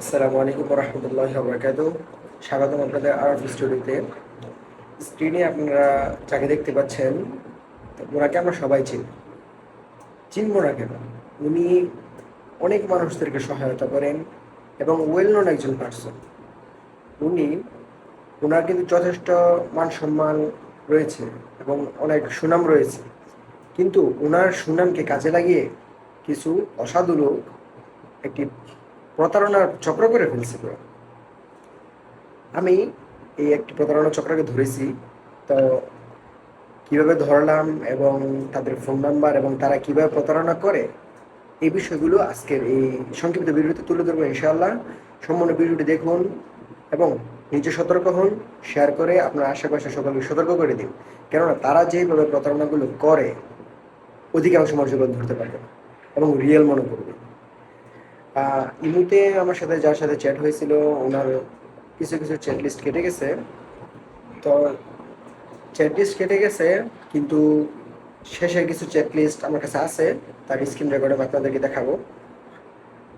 আসসালামু আলাইকুম রহমতুল্লাহ বরকাত স্বাগতম আপনাদের আরফ স্টুডিওতে। স্ক্রিনে আপনারা যাকে দেখতে পাচ্ছেন ওনাকে আমরা সবাই চিনি। চিনব না কেন? উনি অনেক মানুষদেরকে সহায়তা করেন এবং ওয়েল নোন একজন পার্সন উনি ওনার কিন্তু যথেষ্ট মান সম্মান রয়েছে এবং অনেক সুনাম রয়েছে। কিন্তু ওনার সুনামকে কাজে লাগিয়ে কিছু অসাধু লোক একটি প্রতারণার চক্র করে ফেলছিল আমি এই একটি প্রতারণা চক্রকে ধরেছি, তো কীভাবে ধরলাম এবং তাদের ফোন নাম্বার এবং তারা কীভাবে প্রতারণা করে, এই বিষয়গুলো আজকের এই সংক্ষিপ্ত ভিডিওতে তুলে ধরবো ইনশাআল্লাহ। সম্পূর্ণ ভিডিওটি দেখুন এবং নিজে সতর্ক হন শেয়ার করে আপনার আশেপাশে সকলকে সতর্ক করে দিন। কেননা তারা যেভাবে প্রতারণাগুলো করে, অধিকাংশ মানুষ এগুলো ধরতে পারবে এবং রিয়েল মনে করবে। ইমুতে আমার সাথে, যার সাথে চ্যাট হয়েছিল, ওনার কিছু কিছু চ্যাট লিস্ট কেটে গেছে। তো চ্যাট লিস্ট কেটে গেছে, কিন্তু শেষের কিছু চ্যাট লিস্ট আমার কাছে আছে, তার স্ক্রিন রেকর্ডে আপনাদেরকে দেখাবো।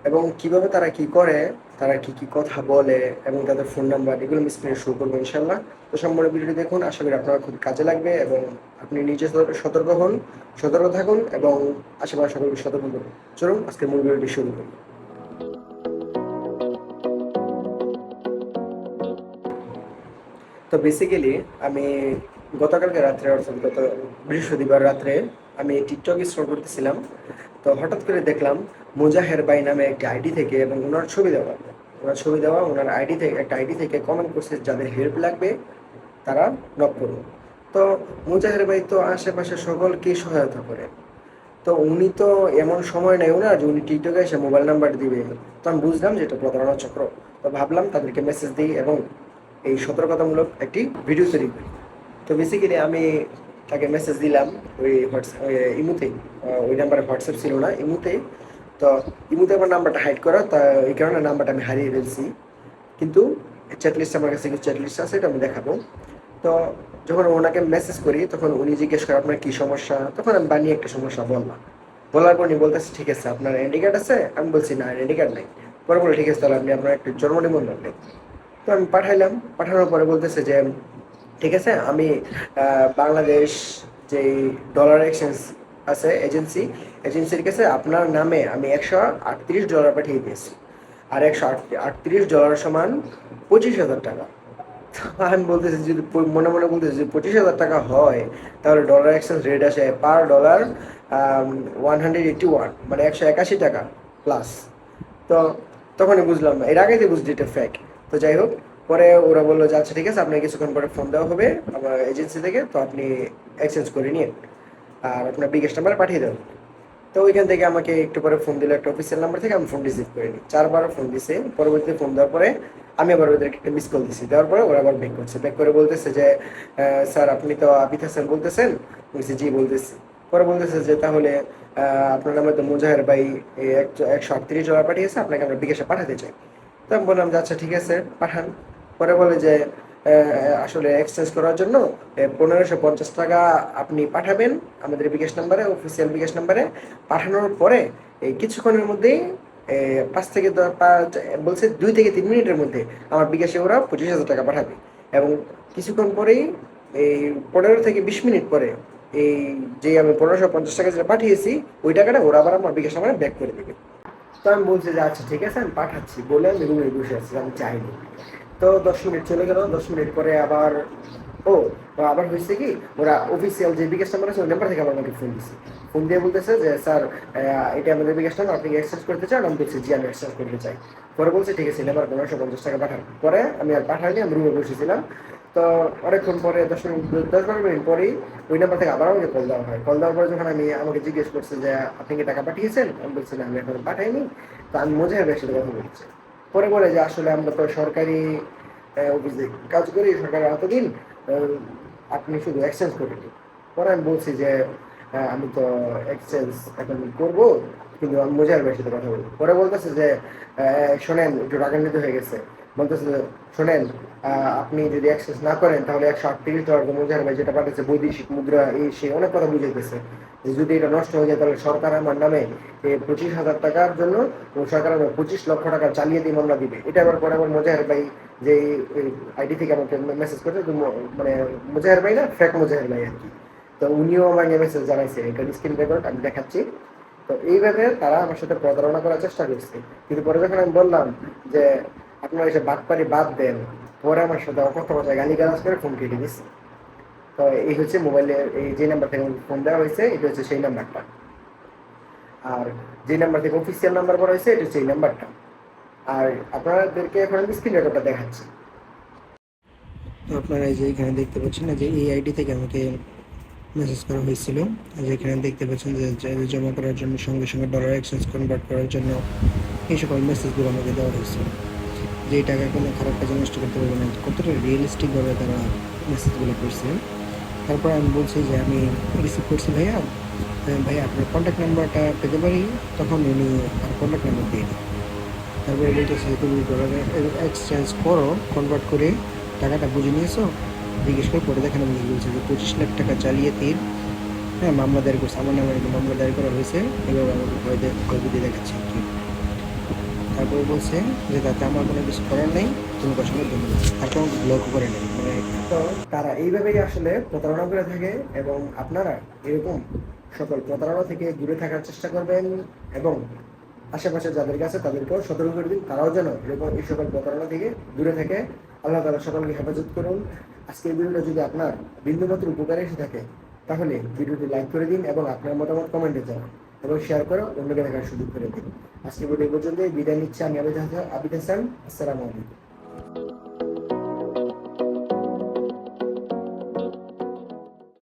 এবং কীভাবে তারা কি করে, তারা কি কি কথা বলে, এবং তাদের ফোন নাম্বার এগুলো আমি স্ক্রিনে শো করব ইনশাল্লাহ তো সম্পূর্ণ ভিডিওটি দেখুন, আশা করি আপনার খুব কাজে লাগবে, এবং আপনি নিজে সতর্ক- হন, সতর্ক থাকুন, এবং আশেপাশে সকলকে সতর্ক করুন। চলুন আজকে মূল ভিডিওটি শুরু করি। তো বেসিক্যালি আমি গতকালকে রাত্রে, অর্থাৎ গত বৃহস্পতিবার রাত্রে আমি টিকটক স্ক্রল করতেছিলাম। তো হঠাৎ করে দেখলাম মুজাহের বাই নামে একটি আইডি থেকে এবং ওনার ছবি দেওয়া। ওনার ছবি দেওয়া, ওনার আইডি থেকে, একটা আইডি থেকে কমেন্ট করছে যাদের হেল্প লাগবে, তারা নক করুন। তো মুজাহের ভাই তো আশেপাশে সকলকে সহায়তা করে। তো উনি তো এমন সময় নেই ওনার যে উনি টিকটকে এসে মোবাইল নাম্বার দিবে। তো আমি বুঝলাম যে এটা প্রতারণা চক্র। তো ভাবলাম তাদেরকে মেসেজ দিই এবং এই সতর্কতামূলক একটি ভিডিও তৈরি করি। তো বেসিক্যালি আমি তাকে মেসেজ দিলাম ওই হোয়াটসঅ্যাপ ইমুতে ওই নাম্বারে হোয়াটসঅ্যাপ ছিল না, ইমুতে। তো ইমুতে আমার নাম্বারটা হাইড করা, তা এই কারণে নাম্বারটা আমি হারিয়ে ফেলছি। কিন্তু চ্যাট লিস্ট আমার কাছে কিছু চ্যাট লিস্ট আছে, এটা আমি দেখাবো। তো যখন ওনাকে মেসেজ করি, তখন উনি জিজ্ঞেস করে, আপনার কী সমস্যা? তখন আমি বানিয়ে একটা সমস্যা বললাম। বলার পর উনি বলতেছে, ঠিক আছে, আপনার আইডি কার্ড আছে? আমি বলছি, না আইডি কার্ড নাই। পরে বলে, ঠিক আছে, তাহলে আপনি আপনার একটা জন্ম নিবন্ধন নেই তো আমি পাঠাইলাম, পাঠানোর পরে বলতেছে যে, ঠিক আছে, আমি বাংলাদেশ যে ডলার এক্সচেঞ্জ আছে এজেন্সি এজেন্সির কাছে আপনার নামে আমি একশো আটত্রিশ ডলার পাঠিয়ে দিয়েছি। আর একশো আটত্রিশ ডলার সমান পঁচিশ হাজার টাকা। আমি বলতেছি, যদি মনে মনে বলতেছি যদি পঁচিশ হাজার টাকা হয়, তাহলে ডলার এক্সচেঞ্জ রেট আসে per dollar one hundred eighty one মানে একশো একাশি টাকা প্লাস তো তখনই বুঝলাম এর আগে যে বুঝছি এটা ফেক তো যাই হোক, পরে ওরা বলল যে আচ্ছা ঠিক আছে, আপনাকে কিছুক্ষণ পরে ফোন দেওয়া হবে আমার এজেন্সি থেকে, তো আপনি এক্সচেঞ্জ করে নিন আর আপনার বিকাশ নাম্বারে পাঠিয়ে দেবেন তো ওইখান থেকে আমাকে একটু পরে ফোন দিল একটা অফিসিয়াল নাম্বার থেকে, আমি ফোন রিসিভ করে নিই চারবার ফোন দিছে, পরবর্তীতে ফোন দেওয়ার পরে আমি আবার ওদেরকে একটা মিস কল দিছি। দেওয়ার পরে ওরা আবার ব্যাক করছে। ব্যাক করে বলতেছে যে স্যার, আপনি তো আবিদ হাসান বলতেছেন? বলছি, জি, বলতেছি। পরে বলতেছে যে, তাহলে আপনার নামে তো মুজাহের ভাই একশো- আটত্রিশ ডলার পাঠিয়েছে, আপনাকে আমরা বিকাশে পাঠাতে চাই। তো আমি বললাম যে আচ্ছা ঠিক আছে। পাঠান। পরে বলে যে আসলে এক্সচেঞ্জ করার জন্য পনেরোশো পঞ্চাশ টাকা আপনি পাঠাবেন আমাদের বিকাশ নাম্বারে অফিসিয়াল বিকাশ নাম্বারে। পাঠানোর পরে, এই কিছুক্ষণের মধ্যেই পাঁচ থেকে বলছে দুই থেকে তিন মিনিটের মধ্যে আমার বিকাশে ওরা পঁচিশ হাজার টাকা পাঠাবে। এবং কিছুক্ষণ পরেই, এই পনেরো থেকে বিশ মিনিট পরে, এই যে আমি পনেরোশো পঞ্চাশ টাকা যেটা পাঠিয়েছি, ওই টাকাটা ওরা আবার আমার বিকাশ নাম্বারে ব্যাক করে দেবে। তো আমি বলছি যে আচ্ছা ঠিক আছে, আমি পাঠাচ্ছি। বলে আমি রুমে বসে আছি, আমি চাইনি। তো দশ মিনিট চলে গেল, দশ মিনিট পরে আবার, ও আবার হয়েছে কি, ওরা অফিসিয়াল যে বিকাশ নাম্বার আছে, ওই নাম্বার থেকে আবার আমাকে ফোন দিচ্ছে ফোন দিয়ে বলতেছে যে, স্যার এটা আমাদের বিকাশ নাম্বার আপনি এক্সচেঞ্জ করতে চান? আমি বলছি, জি, আমি এক্সচেঞ্জ করতে চাই। পরে বলছে, ঠিক আছে নাম্বার পনেরোশো পঞ্চাশ টাকা পাঠান। পরে আমি আর পাঠাইনি, আমি রুমে বসেছিলাম। তো অনেকক্ষণ পরে দশ মিনিট দশ বারো মিনিট পরেই ওই নাম্বার থেকে আবার আমাকে কল দেওয়া হয়। কল দেওয়ার পরে যখন আমি আমাকে জিজ্ঞেস করছে যে আপনি কি টাকা পাঠিয়েছেন? আমি বলছি না আমি এখন পাঠাইনি। তো আমি মোজাহের ভাইয়ের সাথে কথা বলছি। পরে বলে যে আসলে আমরা তো সরকারি অফিসে কাজ করি সরকারের এতদিন আপনি শুধু এক্সচেঞ্জ করে দিন। পরে আমি বলছি যে আহ, আমি তো এক্সচেঞ্জ এখন করব কিন্তু আমি মোজাহের ভাইয়ের কথা বলব। পরে বলতেছে যে শোনেন একটু রাগান্বিত হয়ে গেছে। বলতেছে, শোনেন আপনি যদি অ্যাক্সেস না করেন, তাহলে একশো আটত্রিশ ডলার মুজাহির ভাই যেটা পাঠাচ্ছে বৈদেশিক মুদ্রা এই সে অনেক কথা বুঝাইতেছে। যে যদি এটা নষ্ট হয়ে যায়, তাহলে সরকার আমার নামে পঁচিশ হাজার টাকার জন্য সরকার আমার পঁচিশ লক্ষ টাকা চালিয়ে দিয়ে মামলা দিবে। এটা আবার পরে আমার মুজাহির ভাই যে আইডি থেকে আমাকে মেসেজ করছে মানে মুজাহির ভাই না ফেক মুজাহির ভাই আর কি। তো উনিও আমাকে মেসেজ জানাইছে, এটা স্ক্রিন রেকর্ড আমি দেখাচ্ছি। তো এইভাবে তারা আমার সাথে প্রতারণা করার চেষ্টা করছে। কিন্তু পরে যখন আমি বললাম যে আপনারা এসে বাটপারি বাদ দেন, পরে আমার সাথে কথা কথা গালি গালাজ করে ফোন কেটে দিচ্ছে তো এই হচ্ছে মোবাইলের এই যে নাম্বার থেকে ফোন দেওয়া হয়েছে, এটা হচ্ছে সেই নাম্বারটা আর যে নাম্বার থেকে অফিসিয়াল নাম্বার করা হয়েছে, এটা হচ্ছে এই নাম্বারটা আর আপনাদেরকে এখন আমি স্ক্রিন রেকর্ডটা দেখাচ্ছি। আপনারা এই যে এখানে দেখতে পাচ্ছেন না যে এই আইডি থেকে আমাকে মেসেজ করা হয়েছিল। যেখানে দেখতে পাচ্ছেন যে জমা করার জন্য সঙ্গে সঙ্গে ডলার এক্সচেঞ্জ কনভার্ট করার জন্য এই সকল মেসেজগুলো আমাকে দেওয়া হয়েছিল। যে টাকা কোনো খারাপ কাজে নষ্ট করতে পারবে না কতটা রিয়েলিস্টিকভাবে তারা মেসেজগুলো করছে? তারপর আমি বলছি যে আমি রিসিভ করছি ভাইয়া। আহ, ভাইয়া আপনার কন্ট্যাক্ট নাম্বারটা পেতে পারি? তখন উনি আর কন্ট্যাক্ট নাম্বার দিয়ে দিই তারপরে বলতেছে তুমি এক্সচেঞ্জ করো কনভার্ট করে টাকাটা বুঝে নিয়েছো? জিজ্ঞেস করে পরে দেখেন আমি বলছি যে পঁচিশ লাখ টাকা চালিয়ে তিন হ্যাঁ মামলা দায়ের করছে। আমার নামে মামলা দায়ের করা হয়েছে। এবার আমাকে ভয় ভয়ভীতি দেখাচ্ছে। কি তারপরে বলছে যে তাতে আমার কোনো কিছু করার নেই, তুমি সঙ্গে ধন্যবাদ তারপর আমাকে ব্লক করে নেই। মানে তো তারা এইভাবেই আসলে প্রতারণা করে থাকে এবং আপনারা এরকম সকল প্রতারণা থেকে দূরে থাকার চেষ্টা করবেন এবং আশেপাশে যাদের কাছে তাদেরকেও সতর্ক করে দিন, তারাও যেন এরকম এই সকল প্রতারণা থেকে দূরে থাকে। আল্লাহ তালা সকলকে হেফাজত করুন। আজকের ভিডিওটা যদি আপনার বিন্দুমাত্র উপকারে এসে থাকে, তাহলে ভিডিওটি লাইক করে দিন এবং আপনার মতামত কমেন্টে জানান। এবং শেয়ার করো অন্যকে দেখার সুযোগ করে দিন আজকে ভিডিও পর্যন্ত বিদায় নিচ্ছে, আমি আবিদ হাসান আবিদ হাসান। আসসালামু আলাইকুম।